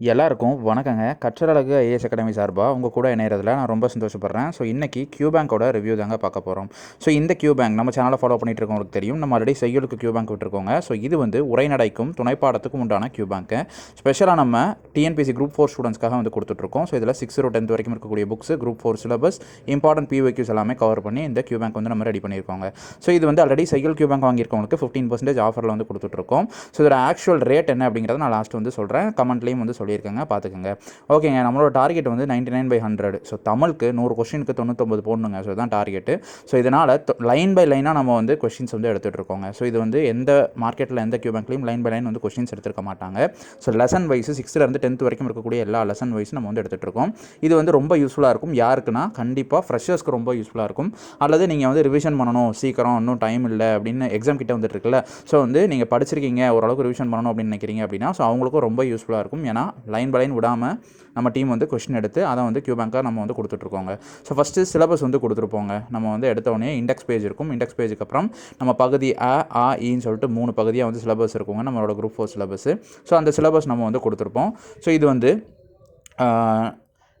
எல்லாருக்கும் வணக்கங்க. கற்றலகு IAS academy சார்பாக உங்கள் கூட இணையறதுல நான் ரொம்ப சந்தோஷப்படுறேன். ஸோ இன்றைக்கி கியூ பேங்கோட ரிவ்யூ தாங்க பார்க்க போகிறோம் ஸோ இந்த கியூ பேங்க் நம்ம சேனலை ஃபாலோ பண்ணிட்டு இருக்கவங்களுக்கு தெரியும். நம்ம ஆல்ரெடி செய்யுளுக்கு கியூ பேங்க் விட்டுருக்கோங்க. ஸோ இது வந்து உரைநடைக்கும் துணைப்பாடத்துக்கும் உண்டான கியூ பேங்க்கு ஸ்பெஷலாக நம்ம டிஎன்பிசி குரூப் ஃபோர் ஸ்டூடெண்ட்ஸ்க்காக வந்து கொடுத்துட்ருக்கோம். ஸோ இதில் சிக்ஸ் டு டென்த் வரைக்கும் இருக்கக்கூடிய books group four syllabus important PYQs எல்லாமே கவர் பண்ணி இந்த கியூ பேங்க் வந்து நம்ம ரெடி பண்ணியிருக்கோங்க. ஸோ இது வந்து ஆல்ரெடி செய்யுள் கியூ பேங்க் வாங்கியிருக்கவங்களுக்கு ஃபிஃப்டீன் பர்சன்டேஜ் ஆஃபரில் வந்து கொடுத்துட்ருக்கோம். ஸோ இதோட ஆக்சுவல் ரேட் என்ன அப்படிங்கிறத நான் லாஸ்ட் வந்து சொல்கிறேன் கமெண்ட்லேயும் வந்து சொல்லியிருக்கேங்க பார்த்துக்கோங்க. ஓகேங்க நம்மளோட டார்கெட் வந்து ninety nine by hundred so தமிழுக்கு நூறு கொஷினுக்கு தொண்ணூத்தொம்பது போடணுங்க. ஸோ இதுதான் டார்கெட்டு ஸோ இதனால் லைன் பை லைனாக நம்ம வந்து கொஷின்ஸ் வந்து எடுத்துகிட்டு இருக்கோங்க. ஸோ இது வந்து எந்த மார்க்கெட்டில் எந்த கியூ பேங்க்லையும் லைன் பை லைன் வந்து கொஷின்ஸ் எடுத்துருக்க மாட்டாங்க. ஸோ லெசன் வைஸ் சிக்ஸ்த்துலேருந்து டென்த் வரைக்கும் இருக்கக்கூடிய எல்லா லெசன் வைஸ் நம்ம வந்து எடுத்துகிட்டு இருக்கோம். இது வந்து ரொம்ப யூஸ்ஃபுல்லாக இருக்கும். யாருக்குன்னா கண்டிப்பாக ஃப்ரெஷர்ஸ்க்கு ரொம்ப யூஸ்ஃபுல்லாக இருக்கும். அல்லது நீங்கள் வந்து ரிவிஷன் பண்ணணும் சீக்கிரம் இன்னும் டைம் இல்லை அப்படின்னு எக்ஸாம் கிட்ட வந்துட்டு இருக்குல்ல. ஸோ வந்து நீங்கள் படிச்சிருக்கீங்க ஓரளவுக்கு ரிவிஷன் பண்ணணும் அப்படின்னு நினைக்கிறீங்க அப்படின்னா ஸோ அவங்களுக்கும் ரொம்ப யூஸ்ஃபுல்லாக இருக்கும். ஏன்னா லைன் பை லைன் விடாமல் நம்ம டீம் வந்து கொஷின் எடுத்து அதை வந்து கியூ பேங்காக நம்ம வந்து கொடுத்துட்ருக்கோங்க. ஸோ ஃபஸ்ட்டு சிலபஸ் வந்து கொடுத்துருப்போங்க. நம்ம வந்து எடுத்தோடனே இண்டெக்ஸ் பேஜ் இருக்கும். இண்டெக்ஸ் பேஜுக்கு அப்புறம் நம்ம பகுதி அ ஆ இன்னு e சொல்லிட்டு மூணு பகுதியாக வந்து சிலபஸ் இருக்குங்க. நம்மளோட குரூப் ஃபோர் சிலபஸ் ஸோ அந்த சிலபஸ் நம்ம வந்து கொடுத்துருப்போம். ஸோ இது வந்து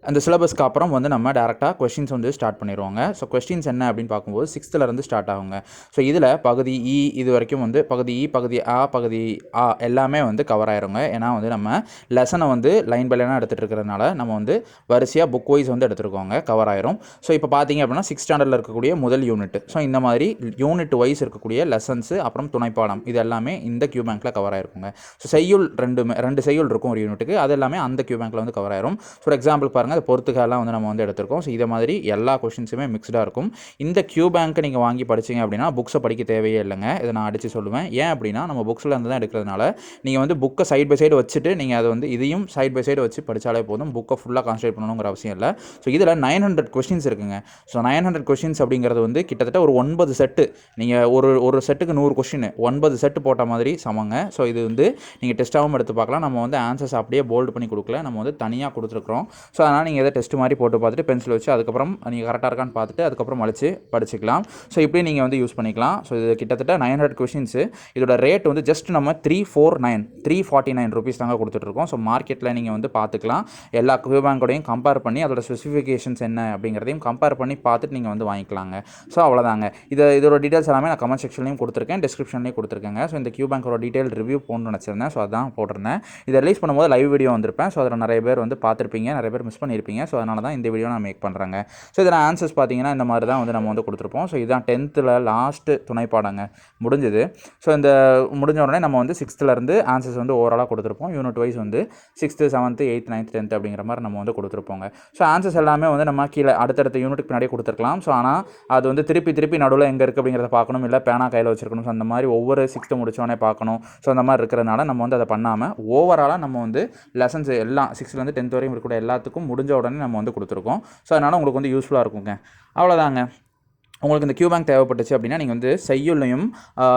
அந்த சிலபஸ்க்கு அப்புறம் வந்து நம்ம டேரெக்டாக கொஷின்ஸ் வந்து ஸ்டார்ட் பண்ணிடுவாங்க. ஸோ கொஸ்டின்ஸ் என்ன அப்படின்னு பார்க்கும்போது சிக்ஸ்த்துலேருந்து ஸ்டார்ட் ஆகுங்க. ஸோ இதில் பகுதி இ இது வரைக்கும் வந்து பகுதி இ பகுதி ஆ பகுதி ஆ எல்லாமே வந்து கவர் ஆயிருங்க. ஏன்னா வந்து நம்ம லெசனை வந்து லைன் பை லைனாக எடுத்துகிட்டு இருக்கிறதுனால நம்ம வந்து வரிசையாக புக் வைஸ் வந்து எடுத்துருக்கோங்க. கவர் ஆயிரும். ஸோ இப்போ பார்த்தீங்க அப்படின்னா சிக்ஸ் ஸ்டாண்டர்டில் இருக்கக்கூடிய முதல் யூனிட் ஸோ இந்த மாதிரி யூனிட் வைஸ் இருக்கக்கூடிய லெசன்ஸு அப்புறம் துணைப்பாடம் இது எல்லாமே இந்த கியூ பேங்க்கில் கவர் ஆயிருக்குங்க. ஸோ செய்யுள் ரெண்டு ரெண்டு செய்யுள் இருக்கும் ஒரு யூனிட்டுக்கு அது எல்லாமே அந்த கியூ பேங்க்கில் வந்து கவர் ஆயிரும். ஃபார் எக்ஸாம்பிள் பாருங்கள் அது பொறுத்துக்காலாம் வந்து நம்ம வந்து எடுத்திருக்கோம். ஸோ இதை மாதிரி எல்லா கொஷின்ஸுமே மிக்ஸ்டாக இருக்கும். இந்த கியூ பேங்க்கை நீங்கள் வாங்கி படிச்சீங்க அப்படின்னா புக்ஸை படிக்க தேவையே இல்லைங்க. இதை நான் அடித்து சொல்லுவேன். ஏன் அப்படின்னா நம்ம புக்ஸில் இருந்து தான் எடுக்கிறதுனால நீங்கள் வந்து புக்கை சைட் பை சைடு வச்சுட்டு நீங்கள் அதை வந்து இதையும் சைட் பை சைடு வச்சு படித்தாலே போதும். புக்கை ஃபுல்லாக கான்சன்ட்ரேட் பண்ணணுங்கிற அவசியம் இல்லை. ஸோ இதில் நைன் ஹண்ட்ரட் கொஷின்ஸ் இருக்குங்க. ஸோ நைன் ஹண்ட்ரட் கொஷின்ஸ் அப்படிங்கிறது வந்து கிட்டத்தட்ட ஒரு ஒன்பது செட்டு நீங்கள் ஒரு ஒரு செட்டுக்கு நூறு கொஷின் ஒன்பது செட்டு போட்ட மாதிரி சமங்க. ஸோ இது வந்து நீங்கள் டெஸ்ட்டாகவும் எடுத்து பார்க்கலாம். நம்ம வந்து ஆன்சர்ஸ் அப்படியே போல்டு பண்ணி கொடுக்கல. நம்ம வந்து தனியாக கொடுத்துருக்குறோம். ஸோ அதனால் நீங்கள் எதை டெஸ்ட் மாதிரி போட்டு பார்த்துட்டு பென்சில் வச்சு அதுக்கப்புறம் நீங்கள் கரெக்டாக இருக்கான்னு பார்த்துட்டு அதுக்கப்புறம் அழிச்சு படிச்சுக்கலாம். ஸோ இப்படி நீங்கள் வந்து யூஸ் பண்ணிக்கலாம். ஸோ இது கிட்டத்தட்ட நைன் ஹண்ட்ரட் கொஷின்ஸு இதோட ரேட் வந்து ஜஸ்ட் நம்ம three four nine three forty nine rupees தாங்க கொடுத்துட்ருக்கோம் ஸோ மார்க்கெட்டில் நீங்கள் வந்து பார்த்துக்கலாம். எல்லா க்யூ பேங்கோடையும் கம்பேர் பண்ணி அதோட ஸ்பெசிஃபிகேஷன்ஸ் என்ன அப்படிங்கிறதையும் கம்பேர் பண்ணி பார்த்துட்டு நீங்கள் வந்து வாங்கிக்கலாங்க. ஸோ அவ்வளோதாங்க. இதை இதோட டீட்டெயில்ஸ் எல்லாமே நான் கமெண்ட் செக்ஷன்லையும் கொடுத்துருக்கேன். டிஸ்கிரிப்ஷன்லையும் கொடுத்துருக்கேங்க. ஸோ இந்த கியூ பேங்கோட டீட்டெயில் ரிவ்யூ போகணும்னு நினச்சிருந்தேன். ஸோ அதான் போட்டிருந்தேன். இதை ரிலீஸ் பண்ணும்போது லைவ் வீடியோ வந்திருப்பேன். ஸோ அதில் நிறைய பேர் வந்து பார்த்துருப்பீங்க. நிறைய பேர் மிஸ் பண்ணியிருப்பீங்க. ஸோ அதனால தான் இந்த வீடியோ நான் மேக் பண்ணுறாங்க ஸோ இதில் ஆன்சர்ஸ் பார்த்தீங்கன்னா இந்த மாதிரி தான் வந்து நம்ம வந்து கொடுத்துருப்போம். ஸோ இதுதான் டென்த்தில் லாஸ்ட்டு துணைப்பாடங்க முடிஞ்சது. ஸோ இந்த முடிஞ்ச உடனே நம்ம வந்து சிக்ஸ்த்துலேருந்து ஆன்சர்ஸ் வந்து ஓவராலாக கொடுத்துருப்போம். யூனிட் வைஸ் வந்து sixth seventh eighth ninth tenth அப்படிங்கிற மாதிரி நம்ம வந்து கொடுத்துருப்போங்க. ஸோ ஆன்சர்ஸ் எல்லாமே வந்து நம்ம கீழே அடுத்தடுத்த யூனிட்டுக்கு பின்னாடியே கொடுத்துருக்கலாம். ஸோ ஆனால் அது வந்து திருப்பி திருப்பி நடுவில் எங்கே இருக்குது அப்படிங்கிறத பார்க்கணும். இல்லை பேனா கையில் வச்சிருக்கணும். ஸோ அந்த மாதிரி ஒவ்வொரு சிக்ஸ்த்து முடிச்சோடனே பார்க்கணும். ஸோ அந்த மாதிரி இருக்கிறதுனால நம்ம வந்து அதை பண்ணாமல் ஓவராலாக நம்ம வந்து லெசன்ஸ் எல்லாம் சிக்ஸ்த்லேருந்து டென்த் வரையும் இருக்கக்கூடிய எல்லாத்துக்கும் முடிஞ்ச முடிஞ்ச உடனே நம்ம வந்து கொடுத்துருக்கோம். ஸோ அதனால் உங்களுக்கு வந்து யூஸ்ஃபுல்லாக இருக்குங்க. அவ்வளோதாங்க. உங்களுக்கு இந்த கியூ பேங்க் தேவைப்பட்டுச்சு அப்படின்னா நீங்கள் வந்து செய்யுள்ளையும்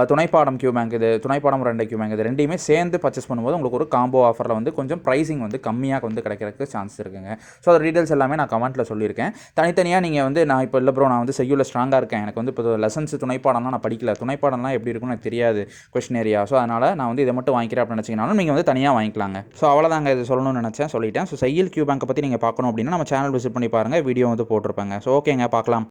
துணைப்பாடம் கியூ பேங்க் இது துணைப்பாடம் ரெண்டு கியூ பேங்க் இது ரெண்டையுமே சேர்ந்து பர்ச்சேஸ் பண்ணும்போது உங்களுக்கு ஒரு காம்போ ஆஃபரில் வந்து கொஞ்சம் ப்ரைஸிங் வந்து கம்மியாக வந்து கிடைக்கிறதுக்கு சான்ஸ் இருக்குங்க. ஸோ அதை டீட்டெயில்ஸ் எல்லாமே நான் கமெண்ட்டில் சொல்லியிருக்கேன். தனித்தனியாக நீங்கள் வந்து நான் இப்போ இல்லை ப்ரோ நான் வந்து செய்யுள்ள ஸ்ட்ராங்காக இருக்கேன். எனக்கு வந்து இப்போ லெசன்ஸ் துணைப்பாடம்லாம் நான் படிக்கல. துணைப்பாடம்லாம் எப்படி இருக்கும்னு எனக்கு தெரியாது கொஷின் ஏரியா ஸோ அதனால் நான் வந்து இதை மட்டும் வாங்கிக்கிறேன் அப்படின்னு நினச்சிங்கனாலும் நீங்கள் வந்து தனியாக வாங்கிக்கலாங்க. ஸோ அவ்வளோதாங்க இது சொல்லணும்னு நினச்சேன் சொல்லிட்டேன். ஸோ செய்யுள் கியூ பேங்கை பற்றி நீங்கள் பார்க்கணும் அப்படின்னா நம்ம சேனல் விசிட் பண்ணி பாருங்கள் வீடியோ வந்து போட்டிருப்பாங்க. ஸோ ஓகேங்க பார்க்கலாம்.